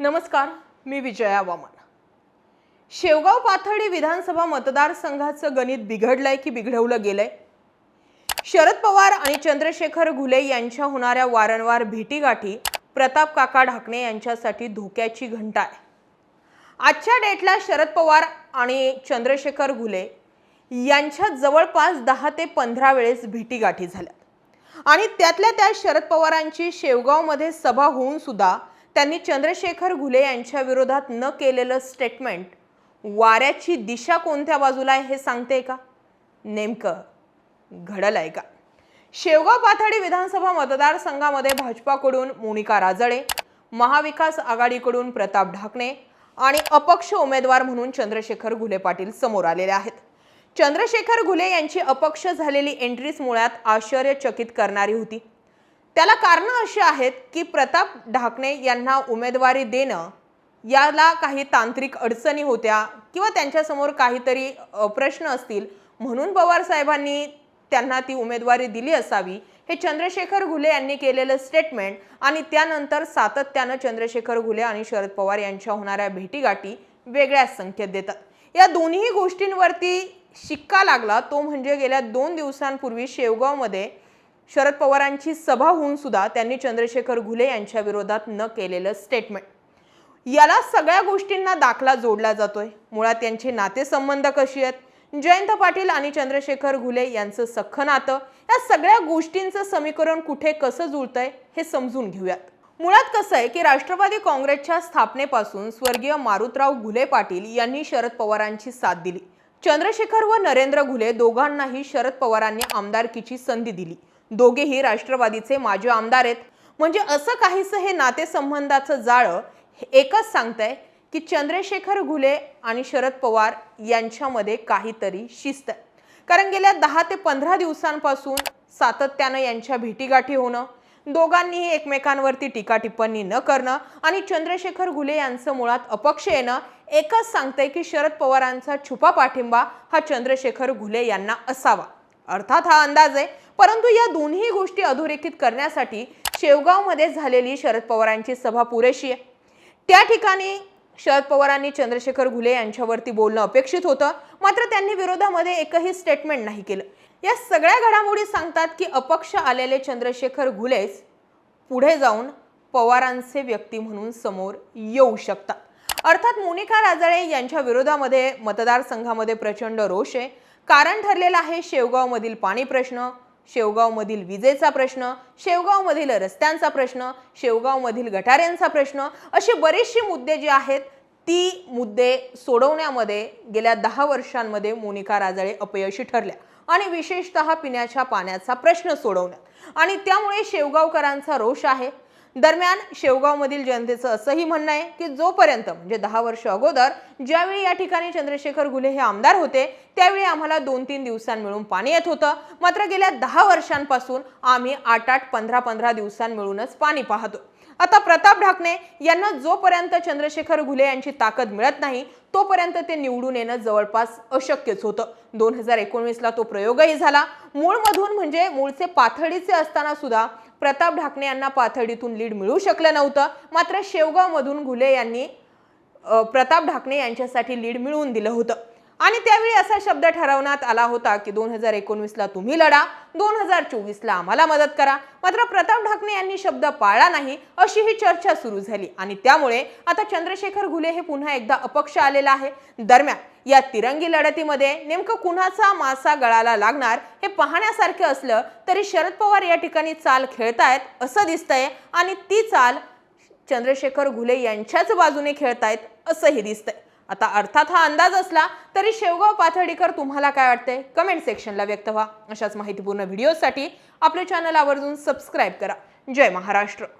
नमस्कार मी विजया वामन. शेवगाव पाथर्डी विधानसभा मतदारसंघाचं गणित बिघडलंय की बिघडवलं गेलंय? शरद पवार आणि चंद्रशेखर घुले यांच्या होणाऱ्या वारंवार भेटीगाठी प्रताप काका ढाकणे यांच्यासाठी धोक्याची घंटा आहे आजच्या डेटला शरद पवार आणि चंद्रशेखर घुले यांच्या जवळपास दहा ते पंधरा वेळेस भेटीगाठी झाल्या आणि त्यातल्या त्या शरद पवारांची शेवगावमध्ये सभा होऊन सुद्धा त्यांनी चंद्रशेखर घुले यांच्या विरोधात न केलेलं स्टेटमेंट वाऱ्याची दिशा कोणत्या बाजूला आहे हे सांगते का? नेमकं घडलं आहे का? शेवगाव पाथाडी विधानसभा मतदारसंघामध्ये भाजपाकडून मोनिका राजळे महाविकास आघाडीकडून प्रताप ढाकणे आणि अपक्ष उमेदवार म्हणून चंद्रशेखर घुले पाटील समोर आलेले आहेत. चंद्रशेखर घुले यांची अपक्ष झालेली एंट्रीच मुळात आश्चर्यचकित करणारी होती. त्याला कारणं अशी आहेत की प्रताप ढाकणे यांना उमेदवारी देणं याला काही तांत्रिक अडचणी होत्या किंवा त्यांच्यासमोर काहीतरी प्रश्न असतील. म्हणून पवार साहेबांनी त्यांना ती उमेदवारी दिली असावी. हे चंद्रशेखर घुले यांनी केलेलं स्टेटमेंट आणि त्यानंतर सातत्यानं चंद्रशेखर घुले आणि शरद पवार यांच्या होणाऱ्या भेटीगाठी वेगळ्याच संख्येत देतात. या दोन्ही गोष्टींवरती शिक्का लागला. तो म्हणजे गेल्या दोन दिवसांपूर्वी शेवगावमध्ये शरद पवारांची सभा होऊन सुद्धा त्यांनी चंद्रशेखर घुले यांच्या विरोधात न केलेलं स्टेटमेंट याला सगळ्या गोष्टींना दाखला जोडला जातोय. मुळात यांचे नातेसंबंध कशी आहेत? जयंत पाटील आणि चंद्रशेखर घुले यांचं सख्ख नातं या सगळ्या गोष्टींचं समीकरण कुठे कसं जुळतंय हे समजून घेऊयात. मुळात कसं आहे की राष्ट्रवादी काँग्रेसच्या स्थापनेपासून स्वर्गीय मारुतराव घुले पाटील यांनी शरद पवारांची साथ दिली. चंद्रशेखर व नरेंद्र घुले दोघांनाही शरद पवारांनी आमदारकीची संधी दिली. दोघेही राष्ट्रवादीचे माजी आमदार आहेत. म्हणजे असं काहीसं हे नातेसंबंधाचं जाळं एकच सांगतंय की चंद्रशेखर घुले आणि शरद पवार यांच्यामध्ये काहीतरी शिस्त आहे कारण गेल्या दहा ते पंधरा दिवसांपासून सातत्यानं यांच्या भेटीगाठी होणं दोघांनीही एकमेकांवरती टीका टिप्पणी न करणं आणि चंद्रशेखर घुले यांचं मुळात अपक्ष येणं एकच सांगतंय की शरद पवारांचा छुपा पाठिंबा हा चंद्रशेखर घुले यांना असावा. अर्थात हा अंदाज आहे. परंतु या दोन्ही गोष्टी अधोरेखित करण्यासाठी शेवगावमध्ये झालेली शरद पवारांची सभा पुरेशी आहे. त्या ठिकाणी शरद पवारांनी चंद्रशेखर घुले यांच्यावरती बोलणं अपेक्षित होतं. मात्र त्यांनी विरोधामध्ये एकही स्टेटमेंट नाही केलं. या सगळ्या घडामोडी सांगतात की अपक्ष आलेले चंद्रशेखर घुलेच पुढे जाऊन पवारांचे व्यक्ती म्हणून समोर येऊ शकतात. अर्थात मोनिका राजळे यांच्या विरोधामध्ये मतदारसंघामध्ये प्रचंड रोष आहे. कारण ठरलेलं आहे शेवगावमधील पाणी प्रश्न शेवगावमधील विजेचा प्रश्न शेवगावमधील रस्त्यांचा प्रश्न शेवगावमधील गटाऱ्यांचा प्रश्न असे बरेचसे मुद्दे जे आहेत ती मुद्दे सोडवण्यामध्ये गेल्या दहा वर्षांमध्ये मोनिका राजळे अपयशी ठरल्या आणि विशेषतः पिण्याच्या पाण्याचा प्रश्न सोडवण्यात. आणि त्यामुळे शेवगावकरांचा रोष आहे दरम्यान शेवगावमधील जनतेचं असंही म्हणणं आहे की जोपर्यंत म्हणजे दहा वर्ष अगोदर ज्यावेळी या ठिकाणी चंद्रशेखर घुले हे आमदार होते त्यावेळी आम्हाला दोन तीन दिवसांमिळून पाणी येत होतं. मात्र गेल्या दहा वर्षांपासून आम्ही आठ आठ पंधरा पंधरा दिवसांमिळूनच पाणी पाहतो. आता प्रताप ढाकणे यांना जोपर्यंत चंद्रशेखर घुले यांची ताकद मिळत नाही तोपर्यंत ते निवडून येणं जवळपास अशक्यच होतं. दोन हजार एकोणवीसला तो प्रयोगही झाला. मूळमधून म्हणजे मूळचे पाथडीचे असताना सुद्धा प्रताप ढाकणे यांना पाथडीतून लीड मिळू शकलं नव्हतं. मात्र शेवगावमधून घुले यांनी प्रताप ढाकणे यांच्यासाठी लीड मिळवून दिलं होतं. आणि त्यावेळी असा शब्द ठरवण्यात आला होता की दोन हजार एकोणवीसला तुम्ही लढा दोन हजार चोवीसला आम्हाला मदत करा. मात्र प्रताप ढाकणे यांनी शब्द पाळला नाही अशी ही चर्चा सुरू झाली. आणि त्यामुळे आता चंद्रशेखर घुले हे पुन्हा एकदा अपक्ष आलेला आहे. दरम्यान या तिरंगी लढतीमध्ये नेमकं कुणाचा मासा गळाला लागणार हे पाहण्यासारखं असलं तरी शरद पवार या ठिकाणी चाल खेळतायत असं दिसतंय आणि ती चाल चंद्रशेखर घुले यांच्याच बाजूने खेळतायत असंही दिसतंय. आता अर्थात हा अंदाज असला तरी शेवगाव पाथर्डीकर तुम्हाला काय वाटतंय? कमेंट सेक्शनला व्यक्त व्हा. अशाच माहितीपूर्ण व्हिडिओसाठी आपल्या चॅनल आवर्जून सबस्क्राईब करा. जय महाराष्ट्र.